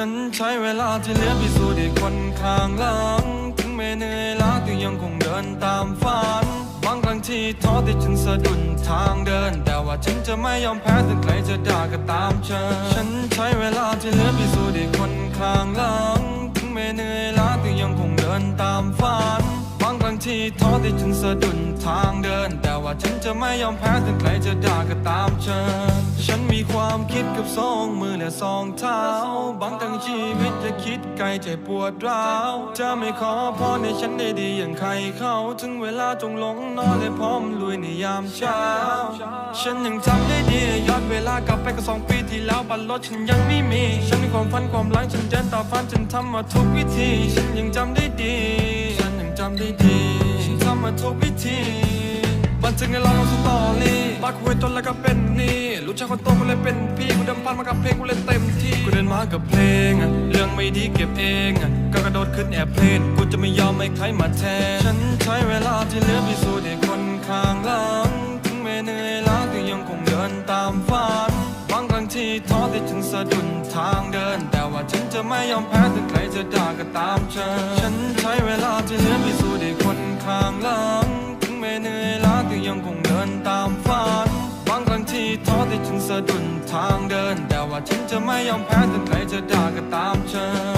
ฉันใช้เวลาที่เหลือพิสูจน์ให้คนข้างหลัง ถึงแม้เหนื่อยล้าก็ยังคงเดินตามฝัน บางครั้งที่ท้อที่ฉันสะดุดทางเดิน แต่ว่าฉันจะไม่ยอมแพ้ถึงใครจะด่าก็ตามเชิญฉันใช้เวลาที่เหลือพิสูจน์ให้คนข้างหลัง ถึงแม้เหนื่อยล้าก็ยังคงเดินตามฝัน บางครั้งที่ท้อที่ฉันสะดุดทางเดิน แต่ว่าฉันจะไม่ยอมแพ้ถึงใครจะด่าก็ตามเชิญ ฉันมีความคิดกับสองมือและสองเท้า บางครั้งชีวิตจะคิดไกลใจปวดร้าว จะไม่ขอพรให้ฉันได้ดีอย่างใครเขาถึงเวลาจงลงนอนและพร้อมลุยในยามเช้า ฉันยังจำได้ดีย้อนเวลากลับไปก็สองปีที่แล้วบัตรรถฉันยังไม่มี ฉันมีความฝันความหลังฉันเดินต่อฝันฉันทำมาทุกวิธี ฉันยังจำได้ดี จำได้ดีฉันทำมาทุกวิธีบันทึกในลองสตอรี่บักหวยจนแล้วก็เป็นนี่รู้จักคนโตกูเลยเป็นพี่กูเดิมพันมากับเพลงกูเลยเต็มที่กูเดินมากับเพลงอะเรื่องไม่ดีเก็บเองอะก็กระโดดขึ้นแอบเพลนกูจะไม่ยอมให้ใครมาแทนฉันใช้เวลาที่เหลือพิสูจน์ให้คนข้างหลังถึงแม้เหนื่อยล้าก็ยังคงเดินตามฝัน ที่ท้อที่ฉันสะดุดทางเดิน แต่ว่าฉันจะไม่ยอมแพ้ถึงใครจะด่าก็ตามเธอฉันใช้เวลาที่เหลือพิสูจน์ให้คนข้างหลังถึงแม้เหนื่อยล้าก็ยังคงเดินตามฝันบางครั้งที่ท้อที่ฉันสะดุดทางเดิน แต่ว่าฉันจะไม่ยอมแพ้ถึงใครจะด่าก็ตามเชิญอ๋อมัน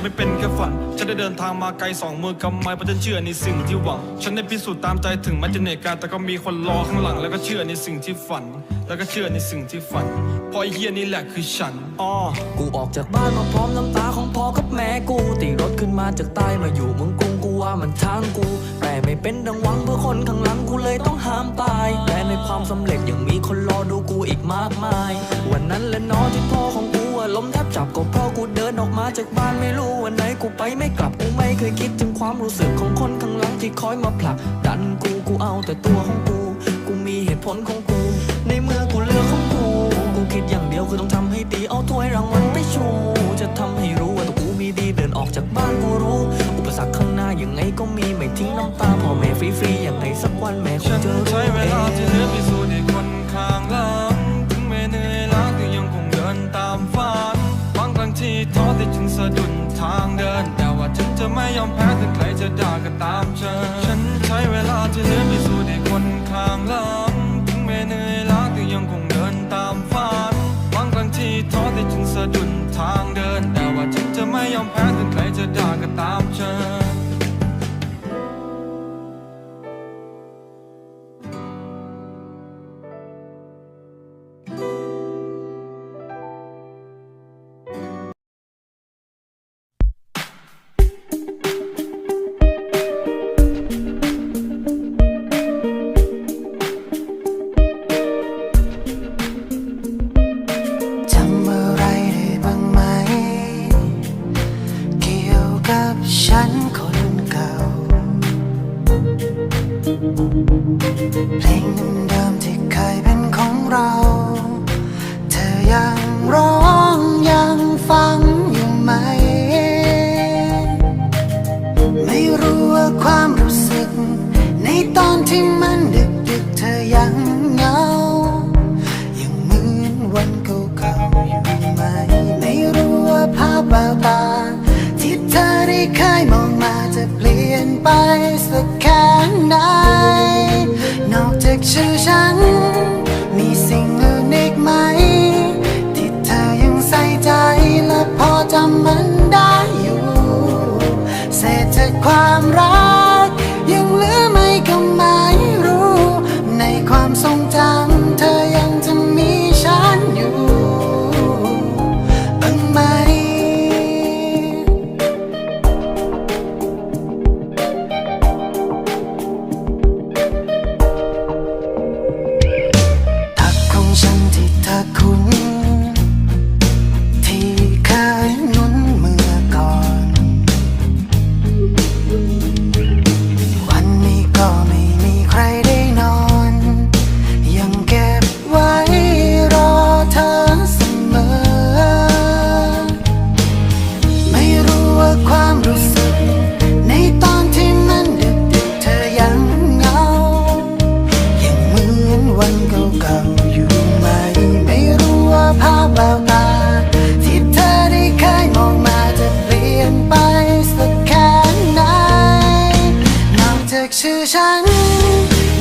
จะไม่เป็นแค่ฝัน ฉันได้เดินทางมาไกลสองมือกำไม้เพราะฉันเชื่อในสิ่งที่หวัง ฉันได้พิสูจน์ตามใจถึงแม้จะเหนื่อยกายแต่ก็มีคนรอข้างหลัง แล้วก็เชื่อในสิ่งที่ฝัน แล้วก็เชื่อในสิ่งที่ฝันพราะไอเฮียนี่แหละคือฉันอ๋อกูออกจากบ้านมาพร้อมน้ำตาของพ่อกับแม่กูตีรถขึ้นมาจากใต้มาอยู่เมืองกรุงกูว่ามันทางกู แต่ไม่เป็นดังหวังเพื่อคนข้างหลังกูเลยต้องห้ามตายแต่ในความสำเร็จยังมีคนรอดูกูอีกมากมาย วันนั้นและเนอที่พ่อของกู ล้มแทบจับก็เพราะกูเดินออกมาจากบ้านไม่รู้วันไหนกูไปไม่กลับกูไม่เคยคิดถึงความรู้สึกของคนข้างหลังที่คอยมาผลักดันกูกูเอาแต่ตัวของกู กูมีเหตุผลของกู ในเมื่อกูเลือกของกู กูคิดอย่างเดียวคือต้องทำให้ดีเอาถ้วยรางวัลไปชู จะทำให้รู้ว่าตัวกูมีดีเดินออกจากบ้านกูรู้ อุปสรรคข้างหน้ายังไงก็มีไม่ทิ้งน้ำตาพ่อแม่ฟรี นอ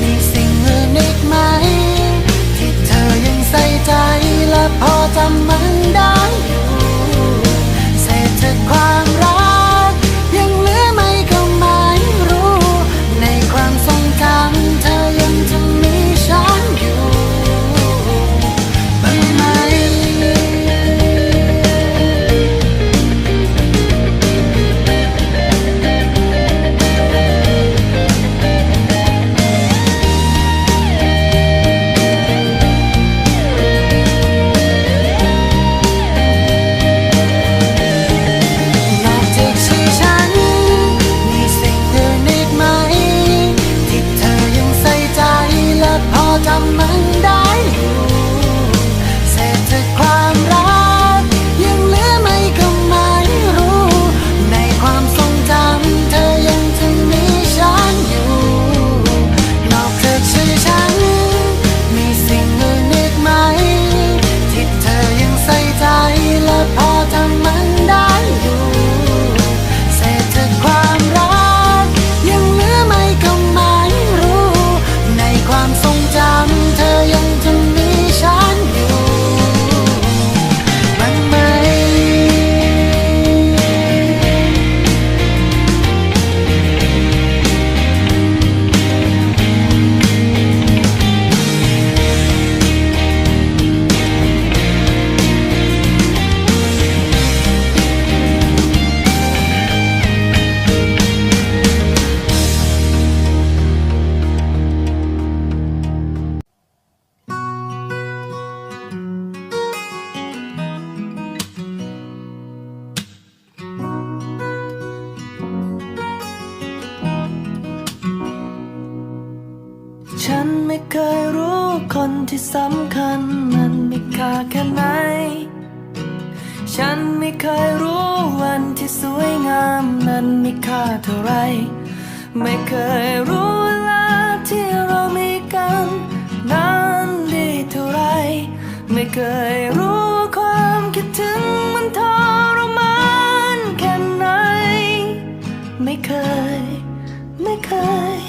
มีสิ่งอื่นอีกไหม ที่เธอยังใส่ใจและพอจำมันได้อยู่เจากความรักากแค่ไหน ฉันไม่เคยรู้วันที่สวยงามนั้นมีค่าเท่าไร ไม่เคยรู้เวลาที่เรามีกันนานดีเท่าไร ไม่เคยรู้ความคิดถึงมันทรมานแค่ไหน ไม่เคย ไม่เคย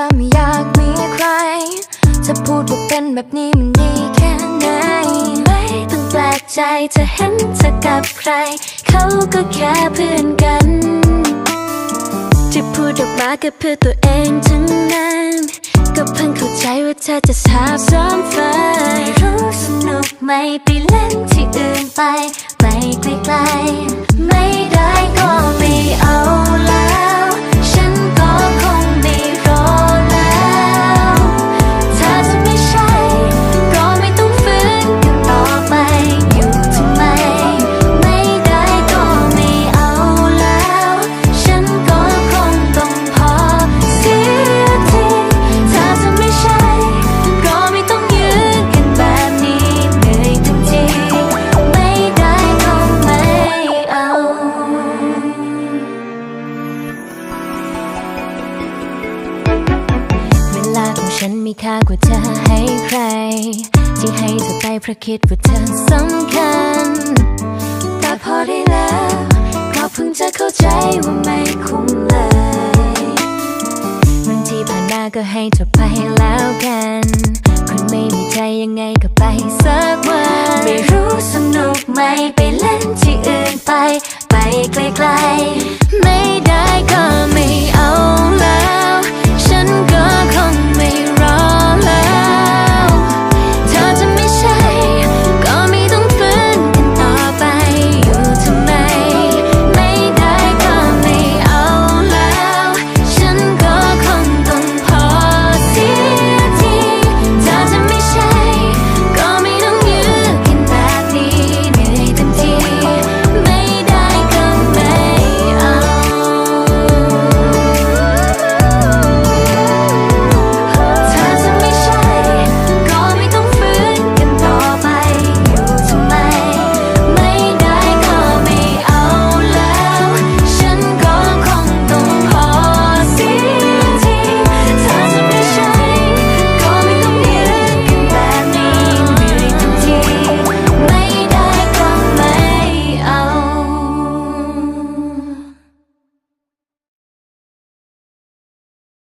อไม่อยากมีใคร จะพูดว่าเป็นแบบนี้มันดีแค่ไหน ไม่ต้องแปลกใจจะเห็นเธอกับใคร เขาก็แค่เพื่อนกันที่พูดออกมาก็เพื่อตัวเองทั้งนั้น ก็เพิ่งเข้าใจว่าเธอจะสาบซ้อนฝันไม่รู้สนุกไหมไปเล่นที่อื่นไปไปไกลๆไม่ได้ เพราะคิดว่าเธอสำคัญ แต่พอได้แล้วก็เพิ่งจะเข้าใจว่าไม่คุ้มเลยบางที่ผ่านมาก็ให้จบไปแล้วกันคุณไม่มีใจยังไงก็ไปสักวันไม่รู้สนุกไหมไปเล่นที่อื่นไป ไปไกลๆ ไม่ได้ก็ไม่เอา